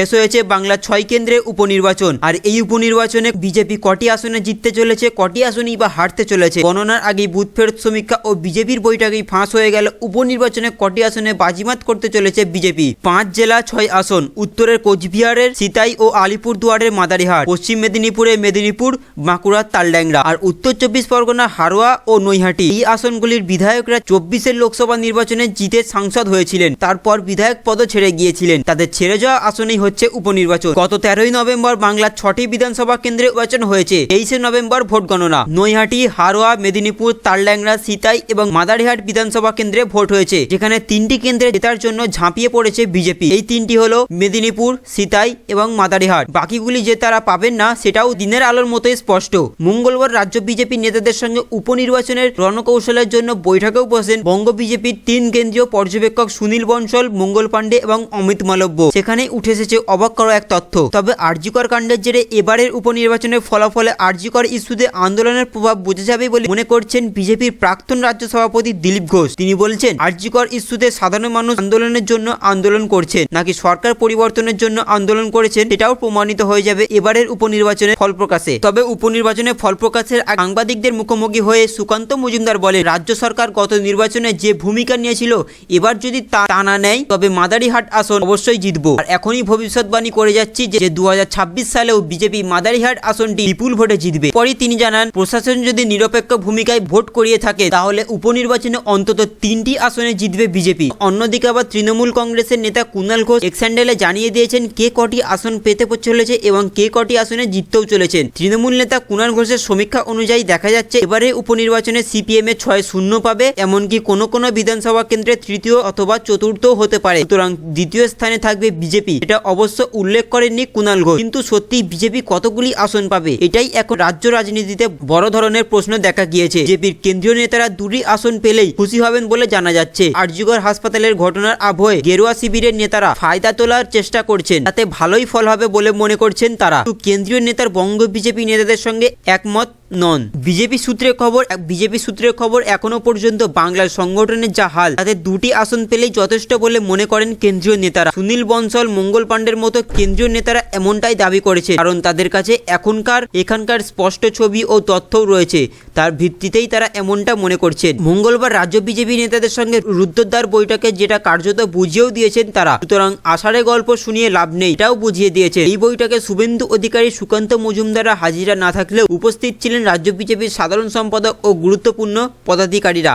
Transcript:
শেষ হয়েছে বাংলা ছয় কেন্দ্রে উপনির্বাচন। আর এই উপনির্বাচনে বিজেপি কটি আসনে জিততে চলেছে, কটি আসনেই বা হারতে চলেছে? গণনার আগেই বুথ ফেরত সমীক্ষা ও বিজেপির বৈঠকেই ফাঁস হয়ে গেল। উপনির্বাচনে কটি আসনে বাজিমাত করতে চলেছে বিজেপি। পাঁচ জেলা, ছয় আসন। উত্তরের কোচবিহারের সিতাই ও আলিপুরদুয়ারের মাদারিহাট। পশ্চিম মেদিনীপুরে মেদিনীপুর বাঁকুড়ার তালড্যাংরা আর উত্তর চব্বিশ পরগনা, হারোয়া ও নৈহাটি। এই আসনগুলির বিধায়করা চব্বিশের লোকসভা নির্বাচনে জিতে সাংসদ হয়েছিলেন। তারপর বিধায়ক পদ ছেড়ে গিয়েছিলেন। তাদের ছেড়ে যাওয়া আসনেই হচ্ছে উপনির্বাচন। গত তেরোই নভেম্বর বাংলার ছটি বিধানসভা কেন্দ্রে নির্বাচন হয়েছে। তেইশে নভেম্বর ভোট গণনা। নৈহাটি, হারোয়া, মেদিনীপুর তারল্যাংরা সিতাই এবং মাদারিহাট বিধানসভা কেন্দ্রে ভোট হয়েছে। যেখানে তিনটি কেন্দ্রে জেতার জন্য ঝাঁপিয়ে পড়েছে বিজেপি। এই তিনটি হলো মেদিনীপুর, সিতাই এবং মাদারিহাট। বাকিগুলি যে তারা পাবেন না, সেটাও দিনের আলোর মতোই স্পষ্ট। মঙ্গলবার রাজ্য বিজেপি নেতাদের সঙ্গে উপনির্বাচনের রণকৌশলের জন্য বৈঠকেও বসেন বঙ্গ বিজেপির তিন কেন্দ্রীয় পর্যবেক্ষক সুনীল বনসল মঙ্গল পাণ্ডে এবং অমিত মালব্য। সেখানে উঠে এসেছে অবাক করা এক তথ্য। তবে আরজিকর কাণ্ডের জেরে এবারের উপনির্বাচনের ফলাফলে আরজিকর ইস্যুতে আন্দোলনের প্রভাব বোঝা যাবে বলে মনে করছেন বিজেপির প্রাক্তন রাজ্য সভাপতি দিলীপ ঘোষ। তিনি বলছেন, আরজিকর ইস্যুতে সাধারণ মানুষ আন্দোলনের জন্য আন্দোলন করছেন, নাকি সরকার পরিবর্তনের জন্য আন্দোলন করেছেন সেটাও প্রমাণিত হয়ে যাবে এবারের উপনির্বাচনের ফল প্রকাশে। তবে উপনির্বাচনের ফল প্রকাশের সাংবাদিকদের মুখোমুখি হয়ে সুকান্ত মজুমদার বলেন, রাজ্য সরকার গত নির্বাচনে যে ভূমিকা নিয়েছিল, এবার যদি তা তা না নেয়, তবে মাদারিহাট আসন অবশ্যই জিতবো। আর এখনই ভবিষ্যৎবাণী করে যাচ্ছি যে দু হাজার ছাব্বিশ সালেও বিজেপি মাদারিহাট আসনটি বিপুল ভোটে জিতবে। পরে তিনি জানান, প্রশাসন যদি নিরপেক্ষ ভূমিকায় ভোট করিয়ে থাকে, তাহলে উপনির্বাচনে অন্তত তিনটি আসনে জিতবে বিজেপি। অন্যদিকে আবার তৃণমূল কংগ্রেসের নেতা কুণাল ঘোষ এক্স্যান্ডেলে জানিয়ে দিয়েছেন, কে কটি আসন পেতে চলেছে এবং কে কটি আসনে জিততেও চলেছেন। তৃণমূল নেতা কুণাল ঘোষের সমীক্ষা অনুযায়ী দেখা যাচ্ছে, এবারে উপনির্বাচনে সিপিএম এ ছয় শূন্য পাবে, এমনকি কোনো কোনো বিধানসভা কেন্দ্রে তৃতীয় অথবা চতুর্থ হতে পারে। সুতরাং দ্বিতীয় স্থানে থাকবে বিজেপি। এটা অবশ্য উল্লেখ করেননি কুণাল ঘোষ। কিন্তু সত্যি বিজেপি কতগুলি আসন পাবে, এটাই এখন রাজ্য রাজনীতিতে বড় ধরনের প্রশ্ন দেখা গিয়েছে। বিজেপির কেন্দ্রীয় নেতারা দুটি আসন পেলেই খুশি হবেন বলে জানা যাচ্ছে। আরজিগর হাসপাতালের ঘটনার আবহে গেরুয়া শিবিরের নেতারা ফায়দা তোলার চেষ্টা করছেন। তাতে ভালোই ফল হবে বলে মনে করছেন তারা। কেন্দ্রীয় নেতার বঙ্গ বিজেপি নেতাদের সঙ্গে একমত নন। বিজেপি সূত্রের খবর বিজেপি সূত্রের খবর, এখনও পর্যন্ত বাংলার সংগঠনের যা হাল তাদের দুটি আসন পেলেই যথেষ্ট বলে মনে করেন কেন্দ্রীয় নেতারা। সুনীল বনসল, মঙ্গল পাণ্ডের মতো কেন্দ্রীয় নেতারা এমনটাই দাবি করেছে কারণ তাদের কাছে এখনকার, এখানকার স্পষ্ট ছবি ও তথ্যও রয়েছে। তার ভিত্তিতেই তারা এমনটা মনে করছেন। মঙ্গলবার রাজ্য বিজেপি নেতাদের সঙ্গে রুদ্রদ্বার বৈঠকে যেটা কার্যত বুঝিয়েও দিয়েছেন তারা। সুতরাং আষাঢ়ে গল্প শুনিয়ে লাভ নেই, এটাও বুঝিয়ে দিয়েছে এই বৈঠকে শুভেন্দু অধিকারী সুকান্ত মজুমদারা হাজিরা না থাকলেও উপস্থিত ছিলেন রাজ্য বিজেপির সাধারণ সম্পাদক ও গুরুত্বপূর্ণ পদাধিকারীরা।